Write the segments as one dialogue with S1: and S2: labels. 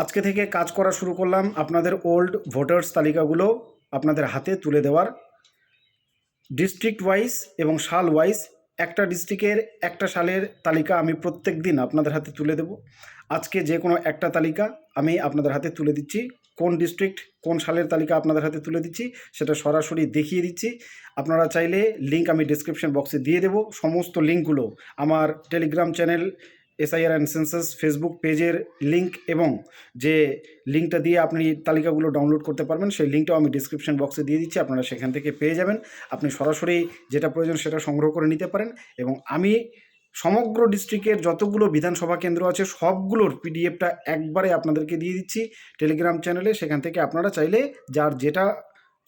S1: আজকে থেকে কাজ করা শুরু করলাম আপনাদের ওল্ড ভোটার্স তালিকাগুলো আপনাদের হাতে তুলে দেওয়ার। ডিস্ট্রিক্ট ওয়াইজ এবং সাল ওয়াইজ একটা ডিস্ট্রিক্টের একটা সালের তালিকা আমি প্রত্যেক দিন আপনাদের হাতে তুলে দেব। আজকে যে কোনো একটা তালিকা আমি আপনাদের হাতে তুলে দিচ্ছি। কোন ডিস্ট্রিক্ট কোন সালের তালিকা আপনাদের হাতে তুলে দিচ্ছি সেটা সরাসরি দেখিয়ে দিচ্ছি। আপনারা চাইলে লিঙ্ক আমি ডিসক্রিপশন বক্সে দিয়ে দেবো। সমস্ত লিঙ্কগুলো আমার Telegram channel SIR and census Facebook পেজের লিঙ্ক এবং যে লিঙ্কটা দিয়ে আপনি তালিকাগুলো ডাউনলোড করতে পারবেন, সেই লিঙ্কটাও আমি ডিসক্রিপশন বক্সে দিয়ে দিচ্ছি, আপনারা সেখান থেকে পেয়ে যাবেন। আপনি সরাসরি যেটা প্রয়োজন সেটা সংগ্রহ করে নিতে পারেন এবং আমি সমগ্র ডিস্ট্রিক্টের যতগুলো বিধানসভা কেন্দ্র আছে, সবগুলোর পিডিএফটা একবারে আপনাদেরকে দিয়ে দিচ্ছি। টেলিগ্রাম চ্যানেলে সেখান থেকে আপনারা চাইলে যার যেটা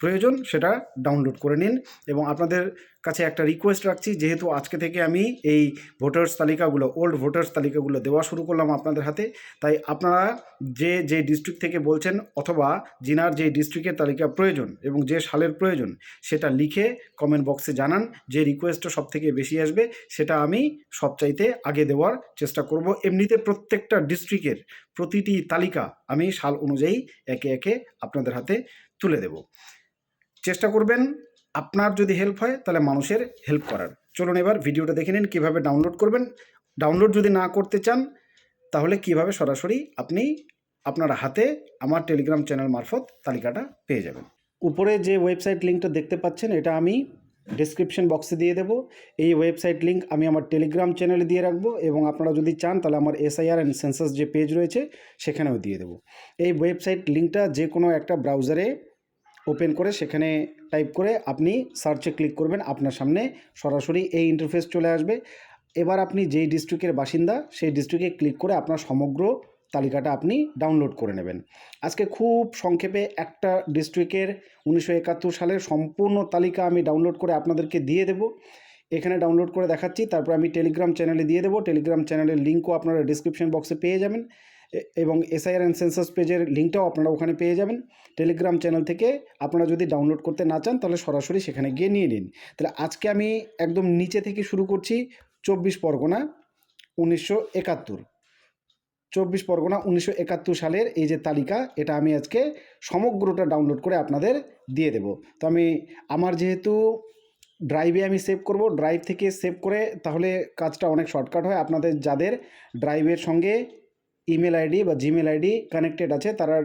S1: প্রয়োজন সেটা ডাউনলোড করে নিন এবং আপনাদের কাছে একটা রিকোয়েস্ট রাখছি, যেহেতু আজকে থেকে আমি এই ভোটার্স তালিকাগুলো ওল্ড ভোটার্স তালিকাগুলো দেওয়া শুরু করলাম আপনাদের হাতে। তাই আপনারা যে যে ডিস্ট্রিক্ট থেকে বলছেন অথবা যিনার যে ডিস্ট্রিক্টের তালিকা প্রয়োজন এবং যে সালের প্রয়োজন, সেটা লিখে কমেন্ট বক্সে জানান। যে রিকোয়েস্টটা সব থেকে বেশি আসবে, সেটা আমি সবচাইতে আগে দেওয়ার চেষ্টা করব। এমনিতে প্রত্যেকটা ডিস্ট্রিক্টের প্রতিটি তালিকা আমি সাল অনুযায়ী একে একে আপনাদের হাতে তুলে দেব। চেষ্টা করবেন আপনার যদি হেল্প হয়, তাহলে মানুষের হেল্প করার। চলুন এবার ভিডিওটা দেখে নিন, কীভাবে ডাউনলোড করবেন। ডাউনলোড যদি না করতে চান, তাহলে কীভাবে সরাসরি আপনি আপনার হাতে আমার টেলিগ্রাম চ্যানেল মারফত তালিকাটা পেয়ে যাবেন। উপরে যে ওয়েবসাইট লিঙ্কটা দেখতে পাচ্ছেন, এটা আমি ডিসক্রিপশন বক্সে দিয়ে দেবো। এই ওয়েবসাইট লিঙ্ক আমি আমার টেলিগ্রাম চ্যানেলে দিয়ে রাখব এবং আপনারা যদি চান, তাহলে আমার এসআইআর অ্যান্ড সেন্সাস যে পেজ রয়েছে, সেখানেও দিয়ে দেবো। এই ওয়েবসাইট লিঙ্কটা যে কোনো একটা ব্রাউজারে ওপেন করে সেখানে টাইপ করে আপনি সার্চে ক্লিক করবেন, আপনার সামনে সরাসরি এই ইন্টারফেস চলে আসবে। এবার আপনি যেই ডিস্ট্রিক্টের বাসিন্দা, সেই ডিস্ট্রিক্টে ক্লিক করে আপনার সমগ্র তালিকাটা আপনি ডাউনলোড করে নেবেন। আজকে খুব সংক্ষেপে একটা ডিস্ট্রিক্টের উনিশশো একাত্তর সালের সম্পূর্ণ তালিকা আমি ডাউনলোড করে আপনাদেরকে দিয়ে দেবো। এখানে ডাউনলোড করে দেখাচ্ছি, তারপর আমি টেলিগ্রাম চ্যানেলে দিয়ে দেবো। টেলিগ্রাম চ্যানেলের লিঙ্কও আপনারা ডিসক্রিপশন বক্সে পেয়ে যাবেন। এবং এসআইআর অ্যান্ড সেন্সাস পেজের লিঙ্কটাও আপনারা ওখানে পেয়ে যাবেন। টেলিগ্রাম চ্যানেল থেকে আপনারা যদি ডাউনলোড করতে না চান, তাহলে সরাসরি সেখানে গিয়ে নিয়ে নিন। তাহলে আজকে আমি একদম নিচে থেকে শুরু করছি চব্বিশ পরগনা উনিশশো একাত্তর। চব্বিশ পরগনা উনিশশো একাত্তর সালের এই যে তালিকা, এটা আমি আজকে সমগ্রটা ডাউনলোড করে আপনাদের দিয়ে দেব। তো আমি আমার যেহেতু ড্রাইভে আমি সেভ করব ড্রাইভ থেকে সেভ করে তাহলে কাজটা অনেক শর্টকাট হয়। আপনাদের যাদের ড্রাইভের সঙ্গে ইমেল আইডি বা জিমেল আইডি কানেক্টেড আছে, তারা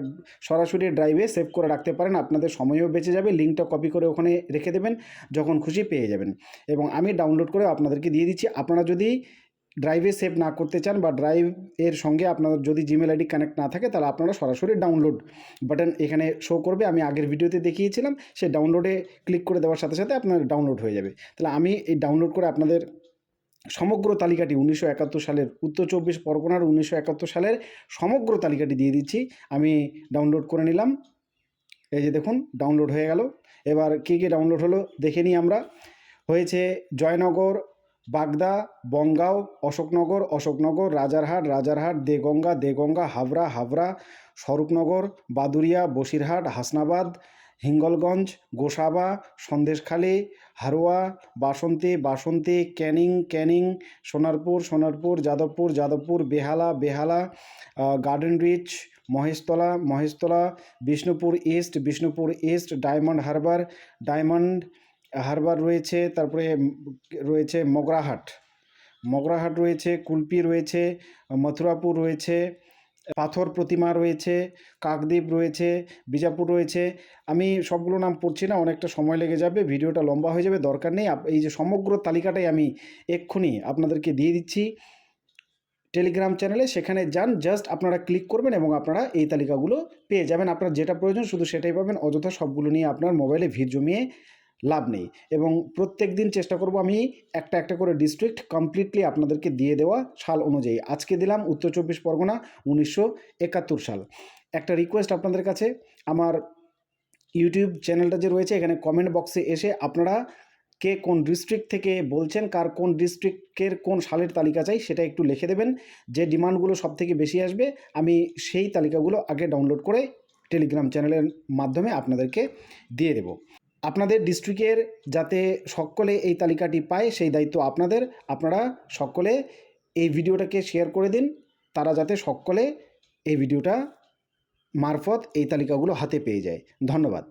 S1: সরাসরি ড্রাইভে সেভ করে রাখতে পারেন, আপনাদের সময়ও বেঁচে যাবে লিঙ্কটা কপি করে ওখানে রেখে দেবেন, যখন খুশি পেয়ে যাবেন। এবং আমি ডাউনলোড করে আপনাদেরকে দিয়ে দিচ্ছি, আপনারা যদি ড্রাইভে সেভ না করতে চান বা ড্রাইভ এর সঙ্গে আপনার যদি জিমেল আইডি কানেক্ট না থাকে, তাহলে আপনারা সরাসরি ডাউনলোড বাটন এখানে শো করবে, আমি আগের ভিডিওতে দেখিয়েছিলাম, সে ডাউনলোডে ক্লিক করে দেওয়ার সাথে সাথে আপনার ডাউনলোড হয়ে যাবে। তাহলে আমি এই ডাউনলোড করে আপনাদের সমগ্র তালিকাটি উনিশশো একাত্তর সালের উত্তর চব্বিশ পরগনার উনিশশো একাত্তর সালের সমগ্র তালিকাটি দিয়ে দিচ্ছি। আমি ডাউনলোড করে নিলাম। এই যে দেখুন ডাউনলোড হয়ে গেল। এবার কী কী ডাউনলোড হলো দেখে নিই আমরা। হয়েছে Joynagar, Bagda, Bongaon, Ashoknagar Ashoknagar, Rajarhat Rajarhat, Deganga Deganga, Habra Habra, Swarupnagar, Baduria, Basirhat, Hasnabad Hingalganj, Gosaba, Sandeshkhali, Haroa, Basanti Basanti, Canning Canning, Sonarpur Sonarpur, Jadavpur Jadavpur, Behala Behala Garden Reach, Maheshtala Maheshtala, Bishnupur East Bishnupur East, Diamond Harbour Diamond Harbour রয়েছে, তারপরে রয়েছে মগরাহাট। মগরাহাট রয়েছে, কুলপি রয়েছে, মথুরাপুর রয়েছে পাথর প্রতিমা রয়েছে, কাকদ্বীপ রয়েছে, বিজাপুর রয়েছে। আমি সবগুলো নাম পড়ছি না, অনেকটা সময় লেগে যাবে, ভিডিওটা লম্বা হয়ে যাবে, দরকার নেই। এই যে সমগ্র তালিকাটাই আমি এক্ষুনি আপনাদেরকে দিয়ে দিচ্ছি। টেলিগ্রাম চ্যানেলে সেখানে যান, জাস্ট আপনারা ক্লিক করবেন এবং আপনারা এই তালিকাগুলো পেয়ে যাবেন। আপনার যেটা প্রয়োজন শুধু সেটাই পাবেন, অযথা সবগুলো নিয়ে আপনার মোবাইলে ভিড় জমিয়ে লাভ নেই। এবং প্রত্যেক দিন চেষ্টা করব আমি একটা একটা করে ডিস্ট্রিক্ট কমপ্লিটলি আপনাদেরকে দিয়ে দেওয়া সাল অনুযায়ী। আজকে দিলাম উত্তর চব্বিশ পরগনা উনিশশো একাত্তর সাল। একটা রিকোয়েস্ট আপনাদের কাছে, আমার ইউটিউব চ্যানেলটা যে রয়েছে, এখানে কমেন্ট বক্সে এসে আপনারা কে কোন ডিস্ট্রিক্ট থেকে বলছেন, কার কোন ডিস্ট্রিক্টের কোন সালের তালিকা চাই, সেটা একটু লিখে দেবেন। যে ডিমান্ডগুলো সব থেকে বেশি আসবে, আমি সেই তালিকাগুলো আগে ডাউনলোড করে টেলিগ্রাম চ্যানেলের মাধ্যমে আপনাদেরকে দিয়ে দেব। আপনাদের ডিস্ট্রিক্টের যাতে সকলে এই তালিকাটি পায়, সেই দায়িত্ব আপনাদের। আপনারা সকলে এই ভিডিওটাকে শেয়ার করে দিন। তারা যাতে সকলে এই ভিডিওটা মারফত এই তালিকাগুলো হাতে পেয়ে যায়। ধন্যবাদ।